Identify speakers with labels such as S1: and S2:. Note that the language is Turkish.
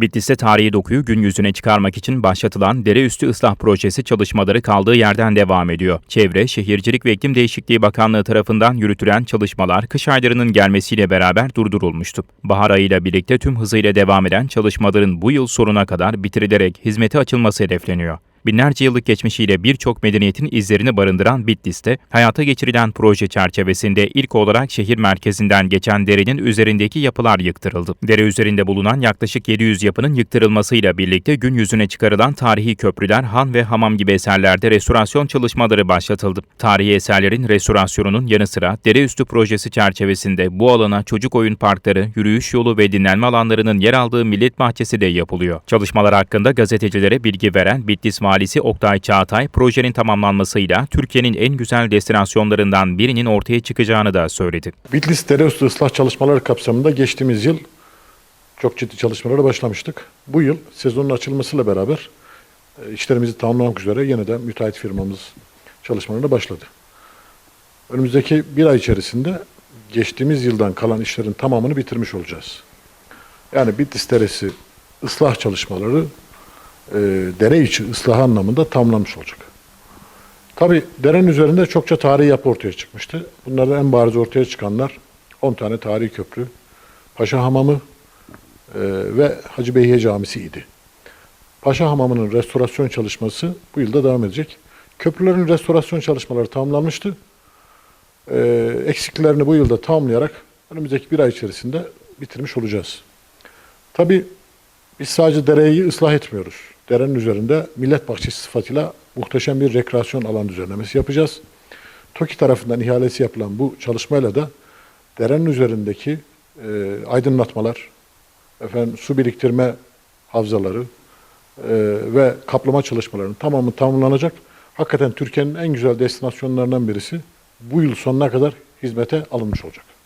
S1: Bitlis'te tarihi dokuyu gün yüzüne çıkarmak için başlatılan Dereüstü Islah Projesi çalışmaları kaldığı yerden devam ediyor. Çevre, Şehircilik ve İklim Değişikliği Bakanlığı tarafından yürütülen çalışmalar kış aylarının gelmesiyle beraber durdurulmuştu. Bahar ayıyla birlikte tüm hızıyla devam eden çalışmaların bu yıl sonuna kadar bitirilerek hizmete açılması hedefleniyor. Binlerce yıllık geçmişiyle birçok medeniyetin izlerini barındıran Bitlis'te hayata geçirilen proje çerçevesinde ilk olarak şehir merkezinden geçen derenin üzerindeki yapılar yıktırıldı. Dere üzerinde bulunan yaklaşık 700 yapının yıktırılmasıyla birlikte gün yüzüne çıkarılan tarihi köprüler, han ve hamam gibi eserlerde restorasyon çalışmaları başlatıldı. Tarihi eserlerin restorasyonunun yanı sıra Dereüstü projesi çerçevesinde bu alana çocuk oyun parkları, yürüyüş yolu ve dinlenme alanlarının yer aldığı millet bahçesi de yapılıyor. Çalışmalar hakkında gazetecilere bilgi veren Bitlis Valisi Oktay Çağatay, projenin tamamlanmasıyla Türkiye'nin en güzel destinasyonlarından birinin ortaya çıkacağını da söyledi.
S2: Bitlis Dereüstü ıslah çalışmaları kapsamında geçtiğimiz yıl çok ciddi çalışmalara başlamıştık. Bu yıl sezonun açılmasıyla beraber e, işlerimizi tamamlamak üzere yeniden müteahhit firmamız çalışmalarına başladı. Önümüzdeki bir ay içerisinde geçtiğimiz yıldan kalan işlerin tamamını bitirmiş olacağız. Yani Bitlis Deresi ıslah çalışmaları e, dere içi ıslah anlamında tamamlanmış olacak. Tabi derenin üzerinde çokça tarihi yapı ortaya çıkmıştı. Bunlardan en bariz ortaya çıkanlar 10 tane tarihi köprü, Paşa Hamamı e, ve Hacı Beyhiye Camisi idi. Paşa Hamamı'nın restorasyon çalışması bu yılda devam edecek. Köprülerin restorasyon çalışmaları tamamlanmıştı. E, eksiklerini bu yılda tamamlayarak önümüzdeki bir ay içerisinde bitirmiş olacağız. Tabi biz sadece dereyi ıslah etmiyoruz. Derenin üzerinde millet bahçesi sıfatıyla muhteşem bir rekreasyon alan düzenlemesi yapacağız. TOKİ tarafından ihalesi yapılan bu çalışmayla da derenin üzerindeki e, aydınlatmalar, efendim su biriktirme havzaları e, ve kaplama çalışmalarının tamamı tamamlanacak. Hakikaten Türkiye'nin en güzel destinasyonlarından birisi bu yıl sonuna kadar hizmete alınmış olacak.